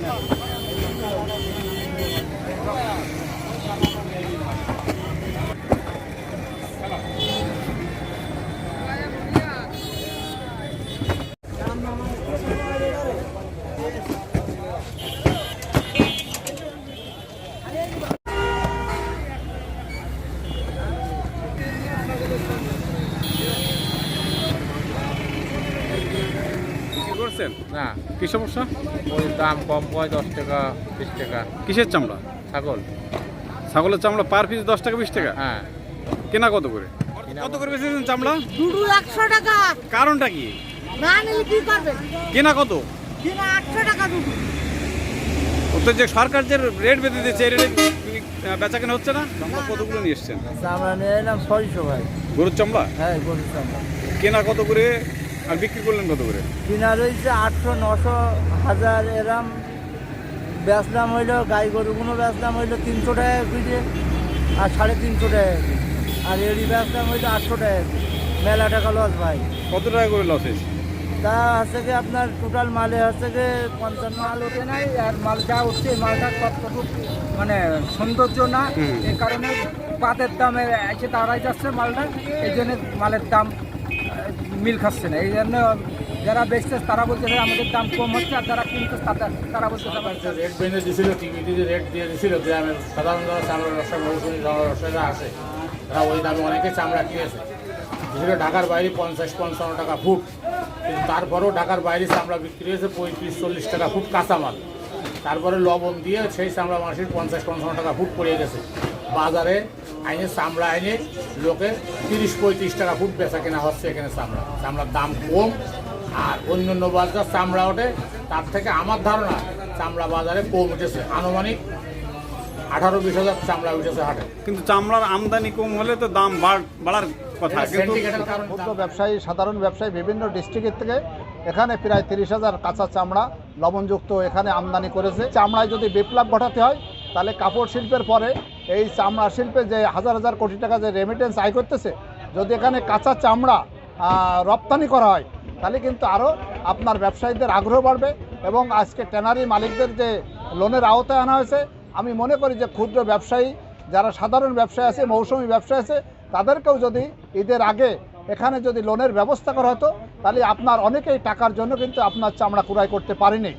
Yeah. রাখছেন না। কি সমস্যা? ওই দাম কম পয় দশ টাকা বিশ টাকা। কিসের চামড়া? ছাগল। ছাগলের চামড়া পার পিস দশ টাকা বিশ টাকা? হ্যাঁ। কেনা কত করে? কত করে বেচেছেন চামড়া? দুটো একশো টাকা। কারণটা কি? না নিলে কি কেনা কত? কিনা আটশো টাকা দুটো। যে সরকার যে রেট বেঁধে দিচ্ছে এই রেটে বেচা কেনা হচ্ছে না? চামড়া কতগুলো নিয়ে এসছেন? আমরা নিয়ে এলাম ছয়শো ভাই। গরুর চামড়া? হ্যাঁ গরুর চামড়া। কেনা কত করে? আর বিক্রি করলেন কত করে কিনা রয়েছে আটশো নশো হাজার এরম বেচলাম হইল গাই গরুগুলো বেচলাম হইল তিনশো টাকা কেজি আর সাড়ে তিনশো টাকা কেজি। আর এড়ি বেচলাম হইল আটশো টাকা কেজি। মেলা টাকা লস ভাই কত টাকা করে লস হয়েছে তা হচ্ছে কি আপনার টোটাল মালে হচ্ছে কি পঞ্চান্ন মাল ওঠে নাই আর মাল যা উঠছে মালটা কতটুকু মানে সৌন্দর্য না। এই কারণে পাতের দামে এসে দাঁড়াই যাচ্ছে মালটা এই জন্য মালের দাম মিল খাচ্ছে না। এই জন্য যারা বেচছে তারা বলছে আমাদের দাম কম হচ্ছে আর যারা কিনছে তারা বলছে রেট বেঁধে রেট দিয়ে দিছিল, গ্রামের সাধারণ যারা চামড়া ব্যবসা মৌসুমি ব্যবসায়ীরা আসে তারা ওই দামে অনেকে চামড়া কিনেছে। ঢাকার বাইরে পঞ্চাশ, পঞ্চান্ন টাকা ফুট। কিন্তু তারপরেও ঢাকার বাইরে চামড়া বিক্রি হয়েছে পঁয়ত্রিশ, চল্লিশ টাকা ফুট কাঁচামাল। তারপরে লবণ দিয়ে সেই চামড়া মাসির পঞ্চাশ, পঞ্চান্ন টাকা ফুট পড়ে গেছে। বাজারে আইনে চামড়া আইনে লোকে তিরিশ পঁয়ত্রিশ টাকা ফুট বেচা কেনা হচ্ছে এখানে চামড়া। চামড়ার দাম কম আর অন্য অন্য বাজার চামড়া ওঠে তার থেকে আমার ধারণা চামড়া বাজারে কম উঠেছে। আনুমানিক আঠারো বিশ হাজার চামড়া উঠেছে হাটে। কিন্তু চামড়ার আমদানি কম হলে তো দাম বাড়- বাড়ার কথা। কিন্তু ব্যবসায়ী সাধারণ ব্যবসায়ী বিভিন্ন ডিস্ট্রিক্টের থেকে এখানে প্রায় তিরিশ হাজার কাঁচা চামড়া লবণযুক্ত এখানে আমদানি করেছে। চামড়ায় যদি বিপ্লব ঘটাতে হয় তাহলে কাপড় শিল্পের পরে এই চামড়া শিল্পে যে হাজার হাজার কোটি টাকা যে রেমিটেন্স আয় করতেছে, যদি এখানে কাঁচা চামড়া রপ্তানি করা হয়, তাহলে কিন্তু আরও আপনার ব্যবসায়ীদের আগ্রহ বাড়বে এবং আজকে ট্যানারি মালিকদের যে লোনের আওতায় আনা হয়েছে, আমি মনে করি যে ক্ষুদ্র ব্যবসায়ী, যারা সাধারণ ব্যবসায়ী আছে, মৌসুমি ব্যবসায়ী আছে, তাদেরকেও যদি ঈদের আগে এখানে যদি লোনের ব্যবস্থা করা হতো, তাহলে আপনার অনেকেই টাকার জন্য কিন্তু আপনার চামড়া কুড়াই করতে পারেনি।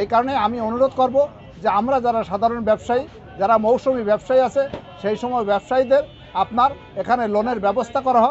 এই কারণে আমি অনুরোধ করব যে আমরা যারা সাধারণ ব্যবসায়ী, যারা মৌসুমি ব্যবসায়ী আছে, সেই সময় ব্যবসায়ীদের আপনার এখানে লোনের ব্যবস্থা করা হোক।